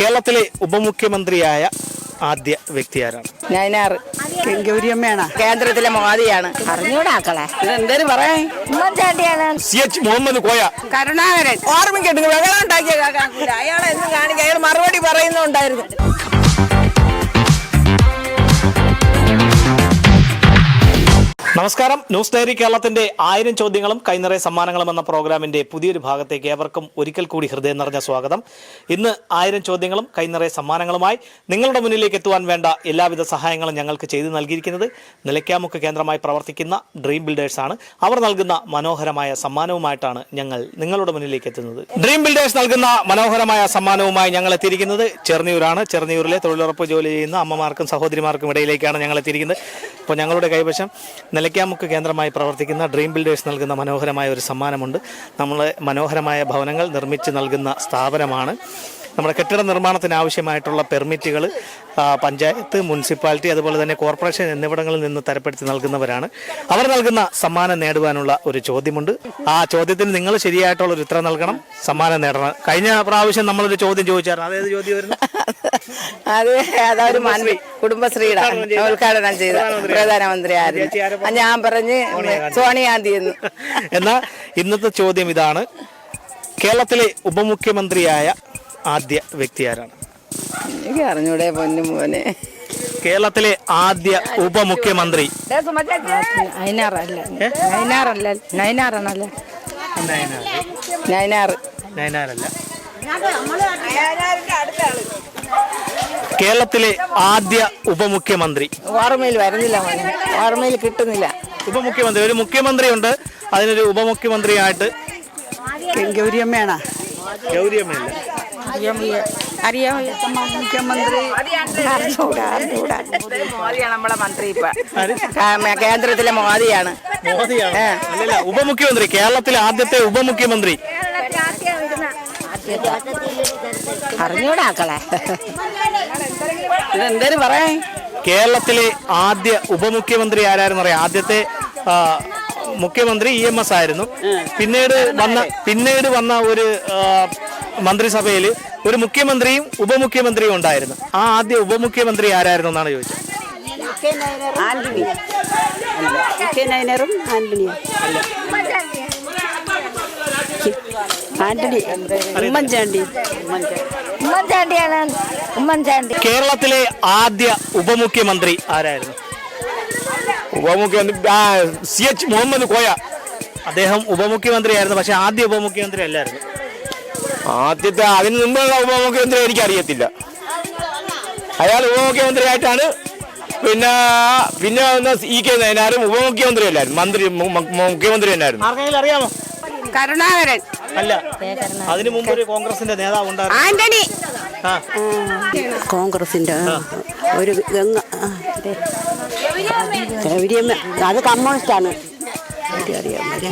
കേരളത്തിലെ ഉപമുഖ്യമന്ത്രിയായ ആദ്യ വ്യക്തി ആരാണ് ഗൗരിയമ്മയാണ്. കേന്ദ്രത്തിലെ മോദിയാണ്. അറിഞ്ഞൂടാക്കളെ ഇതെന്തേലും പറയാ ഉമ്മൻചാണ്ടിയാണ്. C H Muhammad Koya. Karunakaran. ഓർമ്മിക്കട്ടെ വെള്ളം ഉണ്ടാക്കിയ അയാളെ എന്ന് കാണിക്കുക അയാൾ മറുപടി പറയുന്നുണ്ടായിരുന്നു. നമസ്കാരം. ന്യൂസ് ഡയറി കേരളത്തിന്റെ ആയിരം ചോദ്യങ്ങളും കൈനിറയ സമ്മാനങ്ങളും എന്ന പ്രോഗ്രാമിന്റെ പുതിയൊരു ഭാഗത്തേക്ക് ഏവർക്കും ഒരിക്കൽ കൂടി ഹൃദയം നിറഞ്ഞ സ്വാഗതം. ഇന്ന് ആയിരം ചോദ്യങ്ങളും കൈനിറയ സമ്മാനങ്ങളുമായി നിങ്ങളുടെ മുന്നിലേക്ക് എത്തുവാൻ വേണ്ട എല്ലാവിധ സഹായങ്ങളും ഞങ്ങൾക്ക് ചെയ്തു നൽകിയിരിക്കുന്നത് നിലയ്ക്കാമുക്ക് കേന്ദ്രമായി പ്രവർത്തിക്കുന്ന ഡ്രീം ബിൽഡേഴ്സ് ആണ്. അവർ നൽകുന്ന മനോഹരമായ സമ്മാനവുമായിട്ടാണ് ഞങ്ങൾ നിങ്ങളുടെ മുന്നിലേക്ക് എത്തുന്നത്. ഡ്രീം ബിൽഡേഴ്സ് നൽകുന്ന മനോഹരമായ സമ്മാനവുമായി ഞങ്ങൾ എത്തിയിരിക്കുന്നത് ചെറുന്നൂരാണ് ചെറുന്നൂരിലെ തൊഴിലുറപ്പ് ജോലി ചെയ്യുന്ന അമ്മമാർക്കും സഹോദരിമാർക്കും ഇടയിലേക്കാണ് ഞങ്ങൾ എത്തിയിരിക്കുന്നത്. അപ്പോൾ ഞങ്ങളുടെ കൈവശം നിലയ്ക്കാമുക്ക് കേന്ദ്രമായി പ്രവർത്തിക്കുന്ന ഡ്രീം ബിൽഡേഴ്സ് നൽകുന്ന മനോഹരമായ ഒരു സമ്മാനമുണ്ട്. നമ്മൾ മനോഹരമായ ഭവനങ്ങൾ നിർമ്മിച്ച് നൽകുന്ന സ്ഥാപനമാണ്. നമ്മുടെ കെട്ടിട നിർമ്മാണത്തിന് ആവശ്യമായിട്ടുള്ള പെർമിറ്റുകൾ പഞ്ചായത്ത് മുനിസിപ്പാലിറ്റി അതുപോലെ തന്നെ കോർപ്പറേഷൻ എന്നിവിടങ്ങളിൽ നിന്ന് തരപ്പെടുത്തി നൽകുന്നവരാണ്. അവർ നൽകുന്ന സമ്മാനം നേടുവാനുള്ള ഒരു ചോദ്യമുണ്ട്. ആ ചോദ്യത്തിന് നിങ്ങൾ ശരിയായിട്ടുള്ള ഒരു ഉത്തരം നൽകണം സമ്മാനം നേടണം. കഴിഞ്ഞ പ്രാവശ്യം നമ്മളൊരു ചോദ്യം ചോദിച്ചായിരുന്നു. അതേത് ചോദ്യമായിരുന്നു അത് അതൊരു മന്ത്രി കുടുംബശ്രീയുടെ ഉദ്ഘാടനം ചെയ്ത. പ്രധാനമന്ത്രി ആയിരുന്നു. ഞാൻ പറഞ്ഞ് സോണിയാന്തി എന്ന്. എന്നാൽ ഇന്നത്തെ ചോദ്യം ഇതാണ്. കേരളത്തിലെ ഉപമുഖ്യമന്ത്രിയായ ആദ്യ വ്യക്തി ആരാണ്? എനിക്ക് അറിഞ്ഞൂടെ പൊന്നു മോനെ. കേരളത്തിലെ ആദ്യ ഉപമുഖ്യമന്ത്രി. നൈനാറല്ല നൈനാറല്ല നൈനാറാണല്ലേ നയനാറ്. നയനാരല്ല കേരളത്തിലെ ആദ്യ ഉപമുഖ്യമന്ത്രി. ഓർമ്മയിൽ വരുന്നില്ല മോനെ. ഓർമ്മയിൽ കിട്ടുന്നില്ല. ഉപമുഖ്യമന്ത്രി. ഒരു മുഖ്യമന്ത്രി ഉണ്ട് അതിനൊരു ഉപമുഖ്യമന്ത്രിയായിട്ട് ഗൗരിയമ്മയാണ്? ഗൗരിയമ്മയല്ല? അറിയാം മുഖ്യമന്ത്രി? അറിഞ്ഞൂടാ അറിഞ്ഞൂടാ മോദിയാണ് നമ്മളെ മന്ത്രി ഇപ്പൊ. കേന്ദ്രത്തിലെ മോദിയാണ്. മോദിയാണ്? അല്ലല്ല ഉപമുഖ്യമന്ത്രി കേരളത്തിലെ ആദ്യത്തെ ഉപമുഖ്യമന്ത്രി. അറിഞ്ഞൂടാക്കളെ ഇതെന്തേലും പറയാ. കേരളത്തിലെ ആദ്യ ഉപമുഖ്യമന്ത്രി ആരായിരുന്നു അറിയാം? ആദ്യത്തെ മുഖ്യമന്ത്രി ഇ എം എസ് ആയിരുന്നു. പിന്നീട് വന്ന പിന്നീട് വന്ന ഒരു മന്ത്രിസഭയിൽ ഒരു മുഖ്യമന്ത്രിയും ഉപമുഖ്യമന്ത്രിയും ഉണ്ടായിരുന്നു. ആ ആദ്യ ഉപമുഖ്യമന്ത്രി ആരായിരുന്നു എന്നാണ് ചോദിച്ചത്? ആന്റണി ഉമ്മൻചാണ്ടി. ഉമ്മൻചാണ്ടിയാണ് ഉമ്മൻചാണ്ടി. കേരളത്തിലെ ആദ്യ ഉപമുഖ്യമന്ത്രി ആരായിരുന്നു? ഉപമുഖ്യമന്ത്രി സി എച്ച് മുഹമ്മദ് കോയ. അദ്ദേഹം ഉപമുഖ്യമന്ത്രിയായിരുന്നു പക്ഷെ ആദ്യ ഉപമുഖ്യമന്ത്രി അല്ലായിരുന്നു ആദ്യത്തെ അതിന് മുമ്പുള്ള ഉപമുഖ്യമന്ത്രി എനിക്ക് അറിയത്തില്ല അയാൾ ഉപമുഖ്യമന്ത്രിയായിട്ടാണ് പിന്നെ പിന്നെ വന്ന ഇ കെ നയനാരും ഉപമുഖ്യമന്ത്രി അല്ലായിരുന്നു മന്ത്രി മുഖ്യമന്ത്രി തന്നെയായിരുന്നു. ആർക്കെങ്കിലും അറിയാമോ? കരുണാകരൻ. അല്ല അതിനു മുമ്പ് ഒരു കോൺഗ്രസിന്റെ നേതാവ് ഉണ്ടായിരുന്നു. ആന്റണി. കോൺഗ്രസിന്റെ ഒരു ഗംഗ ഗൗരിയമ്മ അത് കമ്മ്യൂണിസ്റ്റാണ്.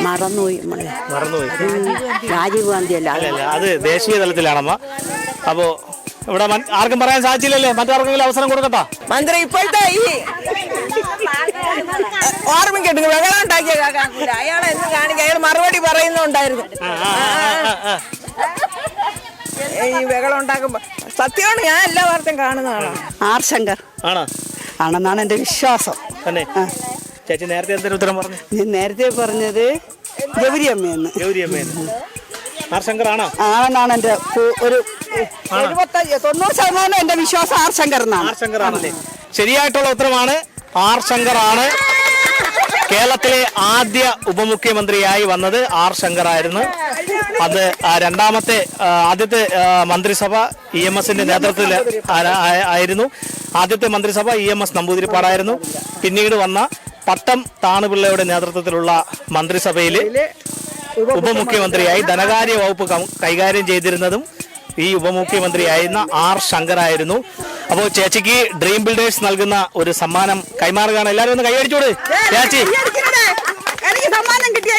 മറന്നുപോയി നമ്മളെ. മറന്നുപോയി. രാജീവ് ഗാന്ധി അല്ല അല്ല അല്ല അത് ദേശീയ തലത്തിലാണമ്മ. അപ്പോ ഇവിടെ ആർക്കും പറയാൻ സാധിച്ചില്ലല്ലേ? മറ്റാർക്കെങ്കിലും അവസരം കൊടുക്കട്ടാ? മന്ത്രി ഇപ്പോഴത്തെ ഈ ഓർമ്മിക്കട്ടെ വെള്ളം ഉണ്ടാക്കിയ അയാളെ എന്ന് കാണിക്കുക അയാൾ മറുപടി പറയുന്നുണ്ടായിരുന്നു. ഈ വെള്ളം ഉണ്ടാക്കുമ്പോ സത്യമാണ് ഞാൻ എല്ലാ വാർത്തയും കാണുന്നതാണ് ആർ ശങ്കർ. ആണോ? ആണെന്നാണ് എന്റെ വിശ്വാസം. തന്നെ. ചേച്ചി നേരത്തെ എന്തൊരു ഉത്തരം പറഞ്ഞു? ഞാൻ നേരത്തെ പറഞ്ഞത് ഗൗരിയമ്മയെന്ന്. ഗൗരിയമ്മയെന്ന്. ആർ ശങ്കർ ആണോ ആണെന്നാണ് എന്റെ ഒരു എഴുപത്തഞ്ച് തൊണ്ണൂറ് ശതമാനം എന്റെ വിശ്വാസം ആർ ശങ്കർ എന്നാണ് ആർ ശങ്കർ ആണല്ലേ ശരിയായിട്ടുള്ള ഉത്തരമാണ് ആർ ശങ്കർ ആണ് കേരളത്തിലെ ആദ്യ ഉപമുഖ്യമന്ത്രിയായി വന്നത് ആർ ശങ്കർ ആയിരുന്നു അത് ആ രണ്ടാമത്തെ ആദ്യത്തെ മന്ത്രിസഭ ഇ എം എസിന്റെ നേതൃത്വത്തിൽ ആയിരുന്നു. ആദ്യത്തെ മന്ത്രിസഭ ഇ എം എസ് നമ്പൂതിരിപ്പാടായിരുന്നു. പിന്നീട് വന്ന പട്ടം താണുപിള്ളയുടെ നേതൃത്വത്തിലുള്ള മന്ത്രിസഭയിൽ ഉപമുഖ്യമന്ത്രിയായി ധനകാര്യ വകുപ്പ് കൈകാര്യം ചെയ്തിരുന്നതും ഈ ഉപമുഖ്യമന്ത്രിയായിരുന്ന ആർ ശങ്കർ ആയിരുന്നു അപ്പോൾ ചേച്ചിക്ക് ഡ്രീം ബിൽഡേഴ്സ് നൽകുന്ന ഒരു സമ്മാനം കൈമാറുകയാണ്. എല്ലാവരും ഒന്ന് കൈയടിച്ചോട്. ചേച്ചി